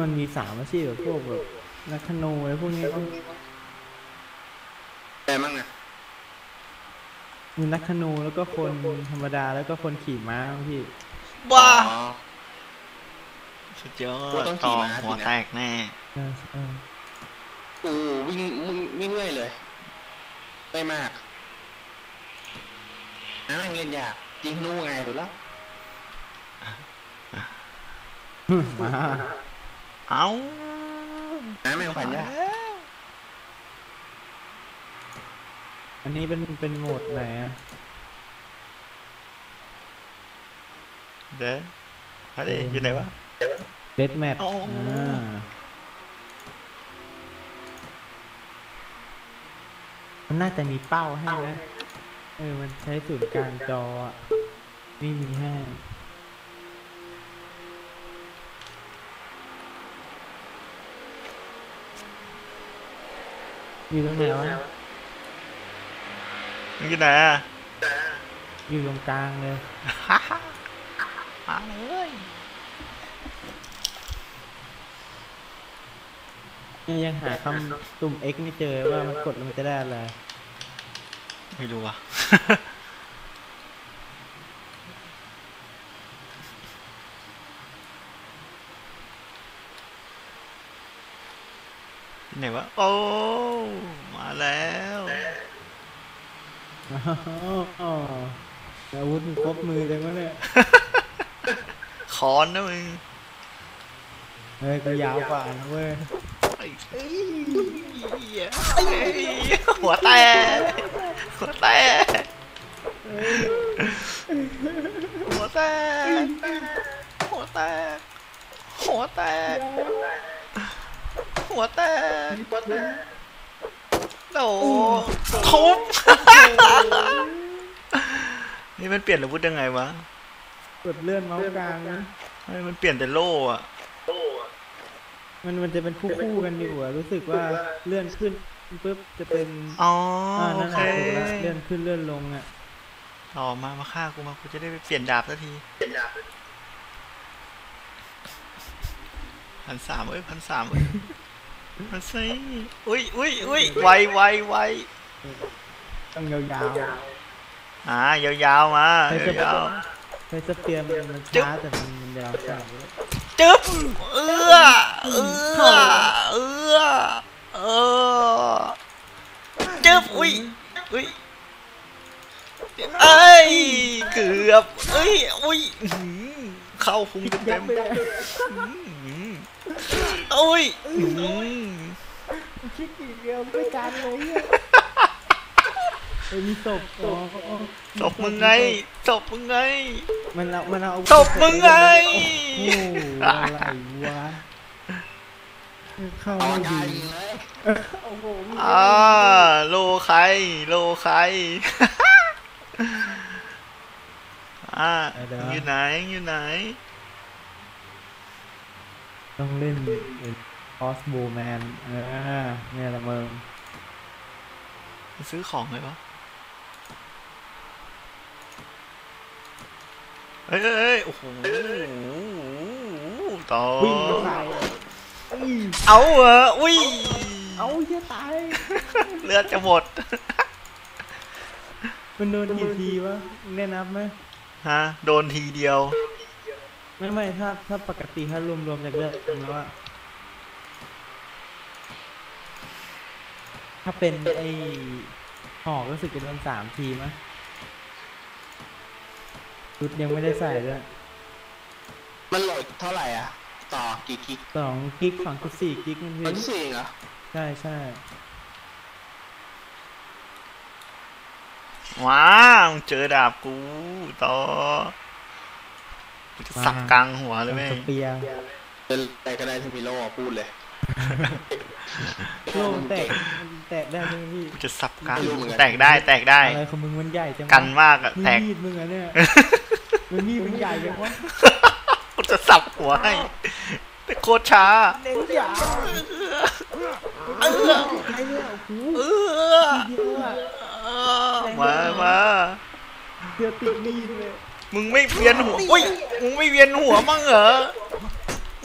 มันมีสามอาชีพแบบพวกแบบนักธนูอะไรพวกนี้ก็แต่มั่งอะมีนักธนูแล้วก็คนธรรมดาแล้วก็คนขี่ม้าพี่บ้าอ๋อสุดยอกูดต้องขี่ต่อม้าสินะหัวแตกแน่เออเออกูวิ่งมึงวิ่งเรื่อยเลยไม่มากนั่งเล่นยากยิงนู่ไงถูกแล้วม้า เอ้าน้ำแม่งผ่านยากอันนี้เป็นเป็นโหมดไหนอะเด้อมาดิอยู่ไหนวะ เดดแมทอ๋ออ่ามันน่าจะมีเป้าให้นะ เออ มันใช้ศูนย์กลางจออะนี่มีให้ อยู่ตรงไหนวะมึงอยู่ไหนอะอยู่ตรงกลางเลยมาเลยเนี่ยยังหาคำตุ่ม X ไม่เจอว่ามันกดแล้วมันจะได้อะไร ไม่รู้ว่ะที่ไหนวะโอ้ มาแล้ว อ๋ออาวุธมันครบมือจังวะเนี่ยคอนนะมึงเฮ้ยกูยาวกว่านะเว้ยเอ้ยเอ้ยเอ้ยหัวแตกหัวแตกหัวแตกหัวแตกหัวแตกหัวแตก โอ้โหทุบนี่มันเปลี่ยนอาวุธยังไงวะกดเลื่อนเมาส์กลางนะเฮ้ยมันเปลี่ยนแต่โล่อะมันมันจะเป็นคู่คู่ๆกันอยู่อะรู้สึกว่าเลื่อนขึ้นปุ๊บจะเป็นอ๋ออ่าโอนั่นเคแหละถูกแล้วเลื่อนขึ้นเลื่อนลงอะต่อมามาฆ่ากูมากูจะได้ไปเปลี่ยนดาบสักทีพันสามเอ้ยพันสามเอ้ย พันสี่อุ้ยอุ้ยอุ้ยไวไวไวต้องยาวอ่ายาวๆมาๆใช้สยาวใช้สเปียร์มันมันช้าแต่มันมันยาวจังๆจึ๊บเอื้อเอื้อเอื้อเออจึ๊บอุ้ยอุ้ยเอ้ยเกือบเอ้ยอุ้ยอื้อหือเข้าพุงเต็มๆอืม โอ้ยอืมคิดอีกเดียวไม่การเลยเนี่ยเฮ้ยมีศพอ๋อตบมึงไงตบมึงไง มันเอามันเอาอาวุธตบมึงไง โอ้โหอะไรวะเข้าต่อไม่ยาดียิงเลยโอ้โหอ่าโลใคร โลใครอ่าอยู่ไหนอยู่ไหน ต้องเล่นคอสโบแมนเออเนี่ยละมึงซื้อของเลยวะเอ้ยเอ้ยเอ้ยโอ้โหต่อวิ่งมาใส่อุ้ยเอาเหรออุ้ย เอาเหี้ยตาย เลือดจะหมด มันโดนกี่ทีวะแน่นับไหมฮะ โดนทีเดียว ไม่ไม่ถ้าถ้าปกติถ้ารวมรวมจากเลือดแล้วอะถ้าเป็นไอ้หอกรู้สึกจะโดนสามทีมั้ยชุดยังไม่ได้ใส่ด้วยมันโหลดเท่าไหร่อะ ต่อกี่กิกสองกิกสองจุดสี่กิกมันมันพี่สี่เหรอ ใช่ใช่ว้าวเจอดาบกูต่อกูจะ สับกลางหัวเลยแม่สงเปียร์เป็นอะไรก็ได้ที่มีโล่พูดเลยโล่แตกมันแตกได้ใช่ไหมพี่กูจะสับกลางไม่รู้เหมือนกันแตกได้แตกได้อะไรของมึงมันใหญ่จังวะกันมากอะมือแตกมีดมึงอะเนี่ยมือมีดมึงใหญ่จังวะกูจะสับหัวให้แต่โคตรช้าเด็กยาวเออไอ้เนี่ยโอ้โหเออทีเดียวอะมามาเดือดติดมีดเลย มึงไม่เวียนหัวอุ้ย มึงไม่เวียนหัวมั้งเหรอ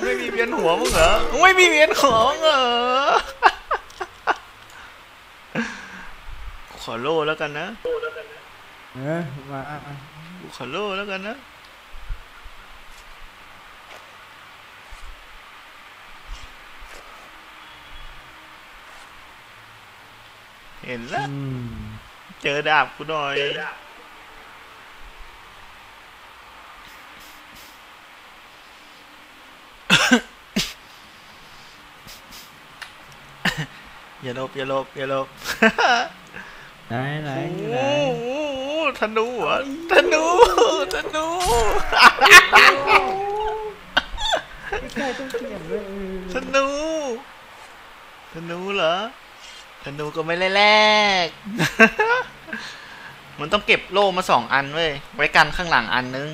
ไม่มีเวียนหัวมึงเหรอมึงไม่มีเวียนหัวมึงเหรอ ขอโล่แล้วกันนะ เออมากูขอโล่แล้วกันนะ เห็นแล้ว อืม เจอดาบกูหน่อย อย่าลบอย่าลบอย่าลบไหนไหนอยู่ไหนโอ้โหธนูเหรอธนูธนูใกล้ต้องเปลี่ยนเลยเออธนูธนูเหรอธนูก็ไม่ได้แลกมันต้องเก็บโล่มาสองอันเว้ยไว้กันข้างหลังอันนึง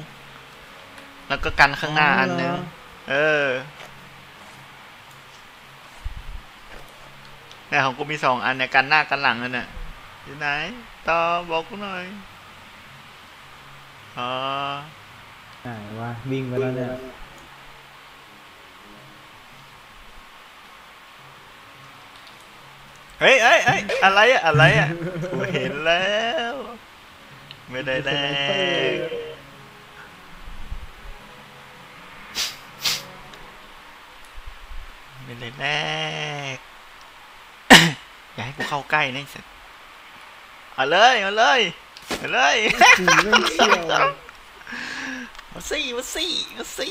แล้วก็กันข้างหน้าอันนึง เออ แต่ของกูมีสองอันเนี่ยกันหน้ากันหลังนั่นน่ะอยู่ไหนต่อบอกกูหน่อยอ๋อไหนวะวิ่งไปแล้วเนี่ยเฮ้ยเฮ้ยเฮ้ยอะไรอะอะไรอะกูเห็นแล้ว ไม่ได้แลกไม่ได้แลก อย่าให้กูเข้าใกล้นะไอ้สัสเอาเลยเอาเลยเอาเลยกูเรื่องเชี่ยวมาสิมาสิมาสิ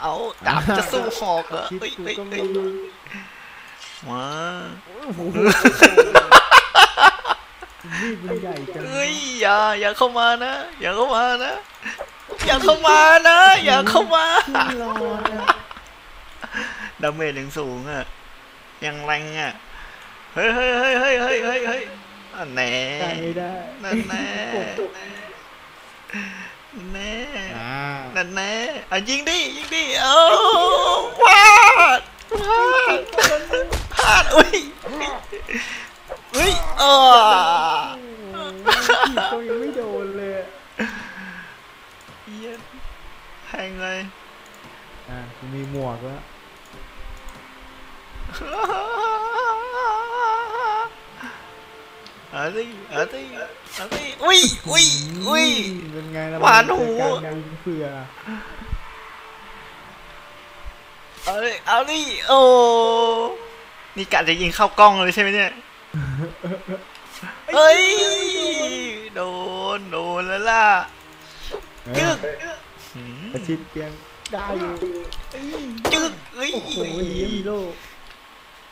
เอาดาบจะสู้หอกเหรอคิดเฮ้ยกูเฮ้ยก็ไม่เฮ้ยรู้มาโอ้โหมีดมันใหญ่จังเฮ้ยอย่าอย่าเข้ามานะ อย่าเข้ามานะ อย่าเข้ามานะ อย่าเข้ามา ขึ้นรอนะดาเมจยังสูงอะยังแรงอะ เฮ้ยเฮ้ยเฮ้ยเฮ้ยเฮ้ยเฮ้ยเฮ้ยอันแน่ได้ไม่ได้นั่นแน่แน่อ่านั่นแน่อะยิงดิยิงดิเอ้าพลาดพลาดพลาดอุ้ยอุ้ยเออขีดก็ยังไม่โดนเลยอะเหี้ยแทงเลยอะกูมีหมวกแล้ว เอาสิเอาสิเอาสิอุ้ยอุ้ยอุ้ย เป็นไงล่ะหวานหูการยิงเผื่อเอาดิเอาดิโอ้นี่กะจะยิงเข้ากล้องเลยใช่ไหมเนี่ยเฮ้ยโดนโดนแล้วล่ะจึกหืมประชิดเพียงได้อยู่จึกเฮ้ยโอ้โหเยี่ยมโลก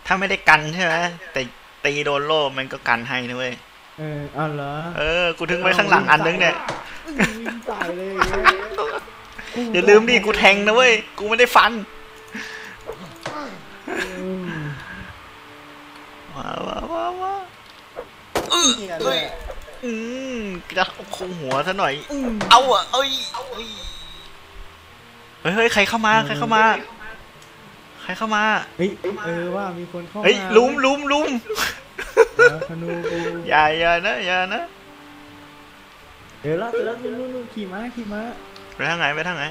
ถ้าไม่ได้กันใช่ไหมแต่ ตีโดนโล่มันก็กันให้นะเว้ยเออเอาเหรอเออ กูถึงไว้ข้างหลังอันนึงเนี่ยวิ่งตายเลยอย่างเงี้ยอย่าลืมดิกูแทงนะเว้ย กูไม่ได้ฟันอืมว้าวว้าวว้าวว้าวเนี่ยแหละอืมจะคงหัวซะหน่อยอืมเอาอะเอ้ยเอ้ยเฮ้ยเฮ้ย ใครเข้ามา ใครเข้ามา ใครเข้ามา เฮ้ยเออว่ามีคนเข้ามาเฮ้ยลุมลุมลุมเดี๋ยวธนูกูอย่าอย่านะอย่านะเดี๋ยวแล้วเดี๋ยวแล้วนู่นนู่นขี่ม้าขี่ม้าไปทางไหนไปทางไหน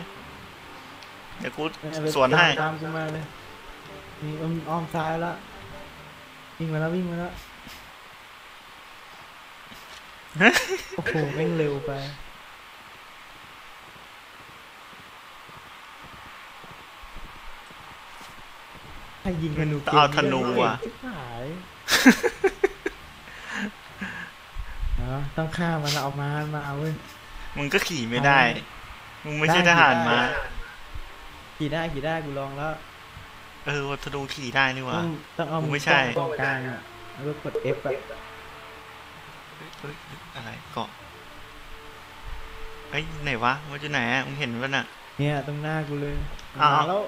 เดี๋ยวกูเอาไปสวนให้ตามกูมาเลยนี่อ้อมอ้อมซ้ายละวิ่งมาแล้ววิ่งมาแล้วโอ้โหแม่งเร็วไป ถ้ายิงธนูต้องเอาธนูอะเก่งชิบหายเออต้องฆ่ามันแล้วเอามามาเอาเว้ยมึงก็ขี่ไม่ได้ มึงไม่ใช่ได้ทหารมาได้ขี่ได้ขี่ได้กูลองแล้ว เออวัตถุขี่ได้นี่หว่าต้องต้องเอากูมืไม่อใช่ตรงกลางอะแล้วก็กด F อะเฮ้ยอะไรเกาะเฮ้ยไหนวะมันอยู่ไหนอะมึงเห็นปะน่ะ เนี่ยตรงหน้ากูเลยอ้าวมาแล้ว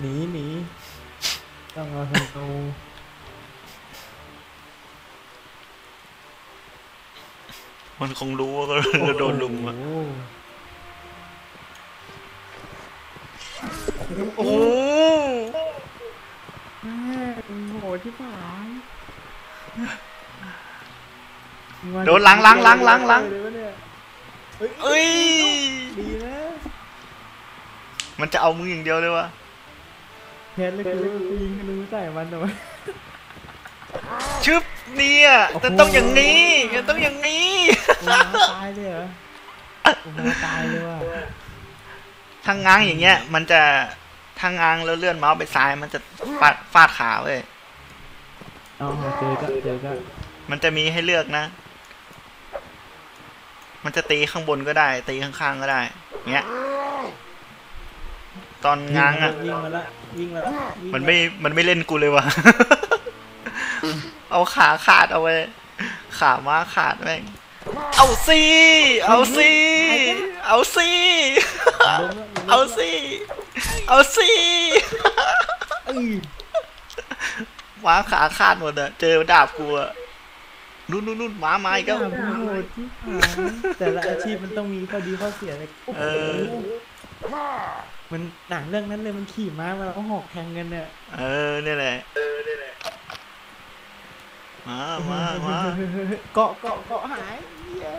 หนีหนีต้องเอาธนูมันคงรู้ว่าก็โดนลุมอะโอ้โหโอ้โหแม่งโหดที่ผายโดนหลังหลังหลังหลังหลังเลยวะเนี่ยเฮ้ยเอ้ย ดีนะ มันจะเอามึงอย่างเดียวเลยวะ แค่เลยคือยิงธนูใส่มันหน่อยชึบเนี่ยจะต้องอย่างนี้จะต้องอย่างนี้ตายเลยเหรอตายเลยว่ะทางง้างอย่างเงี้ย มันจะทางง้างแล้วเลื่อนเมาส์ไปซ้ายมันจะฟาดฟาดขาเว้ยเอเจอก็เจอก็มันจะมีให้เลือกนะ มันจะตีข้างบนก็ได้ ตีข้างๆก็ได้เงี้ย ตอนง้างอะยิงมาละยิงมาละยิงาละมันไม่ มันไม่เล่นกูเลยวะ เอาขาขาดเอาไว้ ขาม้าขาดแม่ง เอาสิเอาสิเอาสิล้มละเอาสิเอาสิเอ้ยม้าขาขาดหมดอะเจอดาบกูอะนู่นนู่นนู่นม้าไม้ก็ด่ามึงโหดที่หายแต่ละอาชีพมันต้องมีข้อดีข้อเสียเลยโอ้โหเออ มันหนังเรื่องนั้นเลยมันขี่ม้ามาแล้วก็หอกแทงกันเนี่ยเออเนี่ยแหละมามามาเกาะเกาะเกาะหายเย้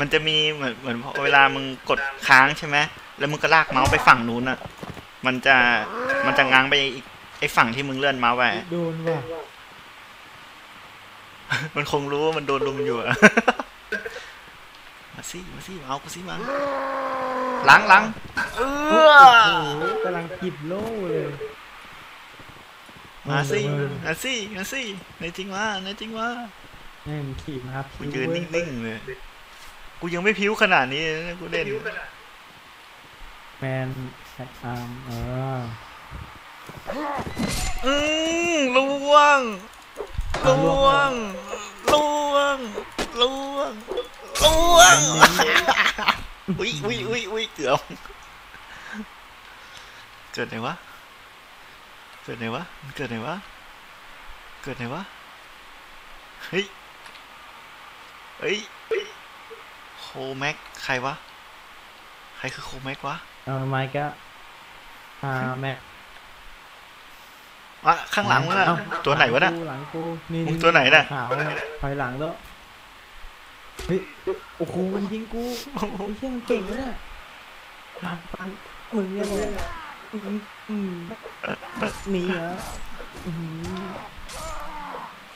มันจะมีเหมือนเหมือนเวลามึงกดค้างใช่ไหมแล้วมึงก็ลากเมาส์ไปฝั่งนู้นอะมันจะมันจะง้างไปอีกไอ้ฝั่งที่มึงเลื่อนเมาส์ไปโดนว่ะมันคงรู้ว่ามันโดนลุมอยู่อะมาสิมาสิเอากูสิมา หลังหลังเอโอ้อโหกำลังกิบโล่เลยมาสิเออมาสิมาสิในจริงว่าในจริงว่าแม่งขี่ม้ากูพิ้วยืนเว้ยนิ่งๆเลยกูยังไม่พิ้วขนาดนี้เลยนะกูเล่นแมนแฮกอาร์มเอออืมล่วงล่วงล่วงล่วงล่วง อุ้ยอุ้ยอุ้ยอุ้ยเกือบเกิดไหนวะ เกิดไหนวะมันเกิดไหนวะ เกิดไหนวะ เฮ้ย เฮ้ยโคแม็กใครวะ ใครคือโคแม็กวะ เอาไม้ก็อ่าแม็กวะข้างหลังวะน่ะเอ้าตัวไหนวะน่ะ หลังกูนี่มึงตัวไหนน่ะ ขาวถอยหลังแล้ว เฮ้ยโอ้โหมันยิงกูไอ้เชี่ยมันเก่งนะเนี่ยปังปังมึงเนี่ยเลยอืมอืมหนีเหรออื้อหือ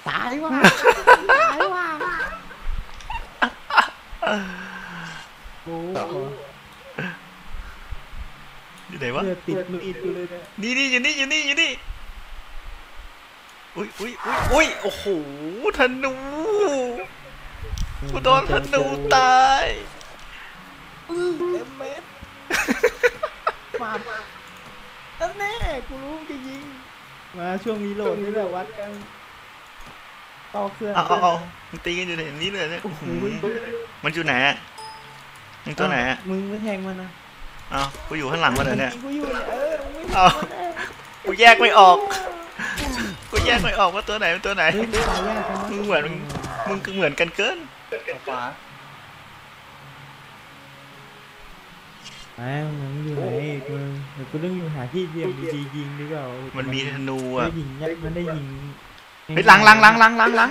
ตายว่ะตายว่ะโอ้โหอยู่ไหนวะเลือดติดมืออีกกูเลยเนี่ยนี่นี่อยู่นี่อยู่นี่อยู่นี่อุ้ยอุ้ยอุ้ยอุ้ยโอ้โหธนู กูโดนธนูตายอื้อเอ็มเมสมาตั้งแน่กูรู้มึงจะยิง มาช่วงนี้โหลดนี่แหละวัดกัน ต่อเครื่องเอาเอาเอามันตีกันอยู่ในนี้เลยเนี่ยโอ้โหอื้อหือมันอยู่ไหนอะมึงตัวไหนอะมึงไม่แทงมันนะเอากูอยู่ข้างหลังมันเลยเนี่ยกูอยู่เนี่ยเออมึงไม่เอากูแยกไม่ออก กูแยกไม่ออกว่าตัวไหนเป็นตัวไหนเฮ้ยตายยากจังมึงเหมือนมึงมึงก็เหมือนกันเกิน ขวาไอ้มึงอยู่ไหนอีกมึงเดี๋ยวกูต้องอยู่หาที่เบียมดีๆยิงดีกว่ามัมันมีธนูได้อะยิงยัดมันได้ยิงเฮ้ยหลังหลังหลังหลังหลังหลัง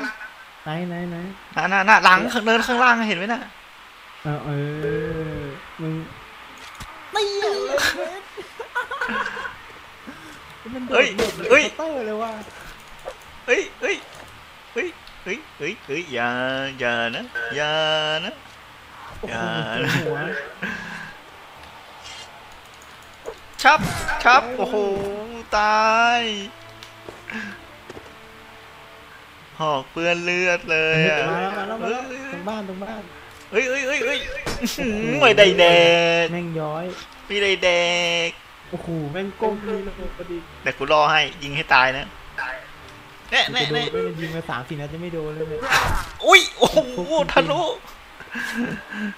ไหนไหนไหนน่ะน่ะน่ะหลังข้างเนินข้างล่างเห็นไหมน่ะเออเออมึงไม่เหยเลยมันโดดเฮ้ยหลบเฮ้ยเคาน์เตอร์เลยว่ะเฮ้ยเฮ้ย เฮ้ยเฮ้ยเฮ้ยเฮ้ยอย่าอย่านะอย่านะโอ้อโหย่าเจ็บหัวชับชับโอ้โหตายหอกเปื้อนเลือดเลยเฮ้ยอะมาแล้วมาแล้วมาแล้วเฮ้ยตรงบ้านตรงบ้านเฮ้ยเฮ้ยเฮ้ยเฮ้ยอื้อหือไม่ได้แดกแม่งย้อยไม่ได้แดกโอ้โหแม่งก้มนี่ระเบิดพอดีแต่กูรอให้ยิงให้ตายนะแน่แน่โดนแน่ไม่มันยิงมาสามสี่นัดจะไม่โดนเลยเนี่ยอุ้ยโอ้โหทะลุ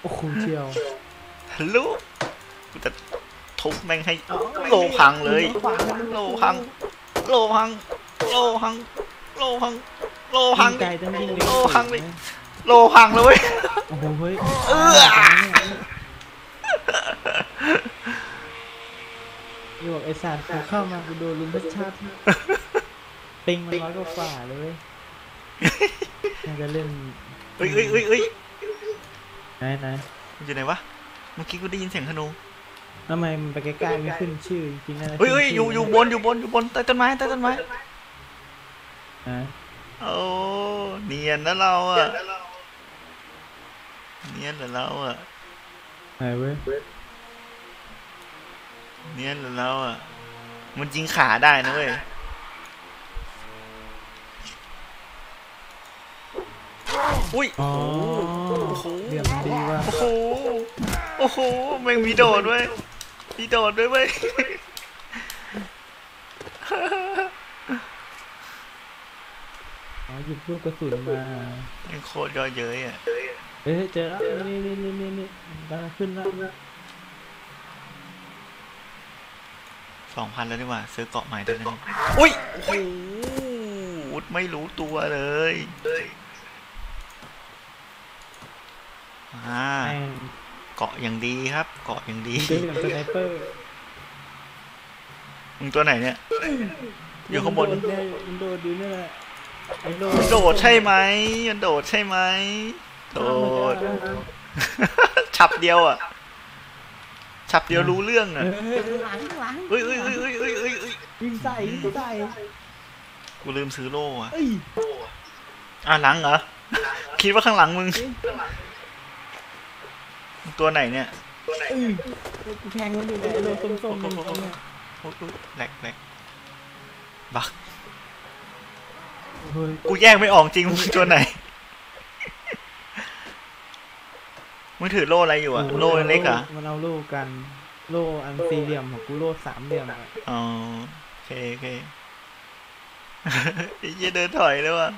โอ้โหเชียวทะลุกูจะทุบแม่งให้โลพังเลย โลพัง โลพัง โลพัง โลพัง โลพังโลพังเลยโลพังเลยเว้ยโอ้โหเฮ้ยเอื้อนี่บอกไอ้สารกูเข้ามากูโดนลุมพัชชาติ ปิงมันร้อยกว่าฝ่าเลยเว้ยน่าจะเล่นเฮ้ยเฮ้ยเฮ้ยเฮ้ยไหนไหนมันอยู่ไหนวะเมื่อกี้กูได้ยินเสียงธนูทำไมมันไปใกล้ๆไม่ขึ้นชื่อจริงๆนะเฮ้ยเฮ้ยขึ้นอยู่ชื่อยู่บนอยู่บนอยู่บนใต้ต้นไม้ใต้ต้นไม้นะโอ้เนียนนะเราอะเนียนเหรอเราอะไหนเว้ยเนียนเหรอเราอะมันยิงขาได้นะเว้ย อุ้ยอ๋อโอ้โหเรียมดีว่ะโอ้โห โอ้โหแม่งมีโดดด้วยมีโดดด้วยเว้ยอ๋อหยิบลูกกระสุนมาแม่งโคตรย่อเย้ยอะเอ้ยเจอแล้วนี่นี่นี่นี่นี่กำลังขึ้นแล้วสองพันแล้วดีกว่า ซื้อเกาะใหม่ด้วยนะอุ้ยโอ้โหไม่รู้ตัวเลย อ่าแม่งเกาะอย่างดีครับ เกาะอย่างดีเจอกับสไนเปอร์มึงตัวไหนเนี่ย อยู่ข้างบนมัโดดเยมันโดดอยู่นี่แหละไอ้โดดมันโดดใช่ไหมมันโดดใช่ไหมโดดฉับเดียวอะฉับเดียวรู้เรื่องเออะอหลังหลังเอ้ยเอ้ยเอ้ยเอ้ยเอ้ยเอ้ยเอ้ยยิงใส่ยิงใส่กูลืมซื้อโล่อะเอ้ยอะหลังเหรอคิดว่าข้างหลังมึง ตัวไหนเนี่ยเอ้ยกูแทงมันอยู่เนี่ยไอ้โดดส้มๆมันอยู่ตรงเนี้ยโอ้ยอุ๊ยแหลกแหลกบักเฮ้ยกูแยกไม่ออกจริงมึงตัวไหนมึงถือโล่อะไรอยู่อะโล่เล็กเหรอะมันเอาโล่กัน โล่อันสี่เหลี่ยมของกูโล่สามเหลี่ยมอะอ๋อโอเคโอเคไอ้เหี้ยเดินถอยเลยว่ะ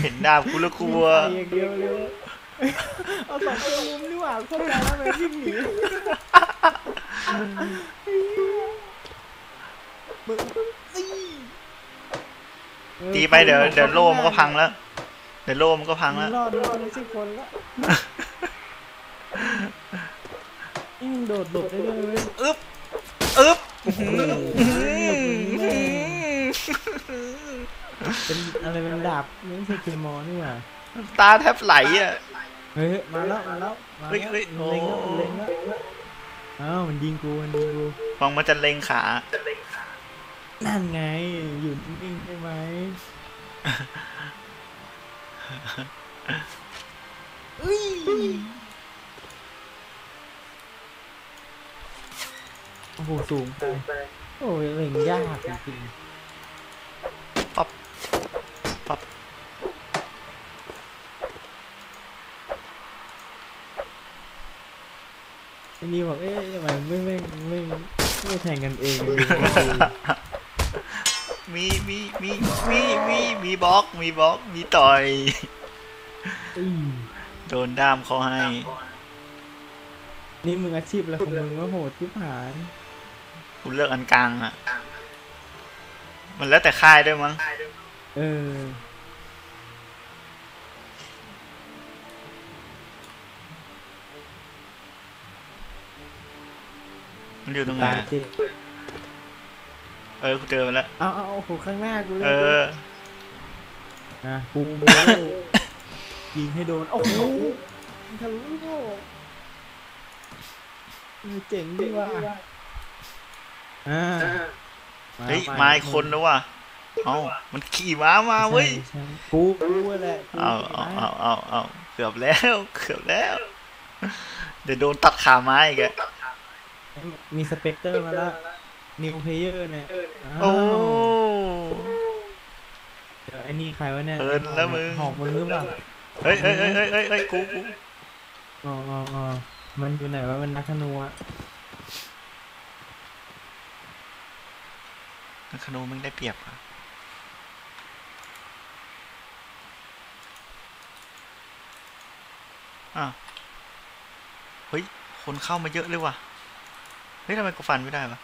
เห็นดาบกูแล้วกลัวยิงใส่อย่าง เดียวเลยเอาสองตัวมุมนี่หว่าเข้าใจแล้วมันวิ่งหนีมึงอี้เออตีไปเดี๋ยวเดี๋ยวโล่มันก็พังแล้ว เดี๋ยวโล่มันก็พังมึแล้วงรอดมันไม่ใช่คนละนี่มึงโดดหลบได้ด้วยเว้ยอึ๊บอึ๊บเป็นอะไรเป็นดาบนี่ไม่ใช่เคมอนี่หว่าตาแทบไหลอะ เฮ้ยมาแล้วมาแล้วมาเฮ้ยแล้วเฮ้ยมันเล็งแล้วโอ้มันเล็งแล้วอ้าวมันยิงกูมันยิงกูฟังมันจะเล็งขา นั่นไงอยู่นิ่งๆใช่ไหมเอ้ยโอ้โหสูงไปโอ้ยเล็งยากจริงปั๊บปั๊บ ๆไอ้ นี่บอกเอ๊ะทำไมไม่ไม่ไม่ไม่แทงกันเอง มีมีมีมีมีมีบล็อกมีบล็อกมีต่อยโดนด้ามเขาให้ นี่มึงอาชีพอะไรของมึงว่าโหดที่ผานกูเลือกอันกลางอะ มันแล้วแต่ค่ายด้วยมั้ง เออ มันอยู่ตรงไหนตายอะเจ๊เออกูเจอมันแล้ว เอาเอาเอาโหข้างหน้ากูเลยเออ อะกูโบยิงให้โดน โอ้โหทะลุโลกเออเจ๋งดีว่ะอ่าเฮ้ยมาอีกคนแล้วว่ะเอ้ามันขี่ม้ามาเว้ย ใช่ใช่กูกูแหละกูเอาเอาเอาเอาเอาเกือบแล้ว เกือบแล้ว เดี๋ยวโดนตัดขาไม้อีกอะ มีสเปกเตอร์มาแล้วนิวเพเยอร์เนี่ยาวโอ้เดี๋ยวไอ้นี่ใครวะเนี่ยเอิญแล้วมึงหอกมึงหรือเปล่าเฮ้ยเฮ้ยเฮ้ยเฮ้ยเฮ้ยเฮ้ยกูกูอ๋ออ๋ออ๋อมันอยู่ไหนวะมันนักธนูอะนักขนูมึงได้เปรียบอะอ้าวเฮ้ย คนเข้ามาเยอะเลยว่ะ เฮ้ยทำไมกูฟันไม่ได้ปะ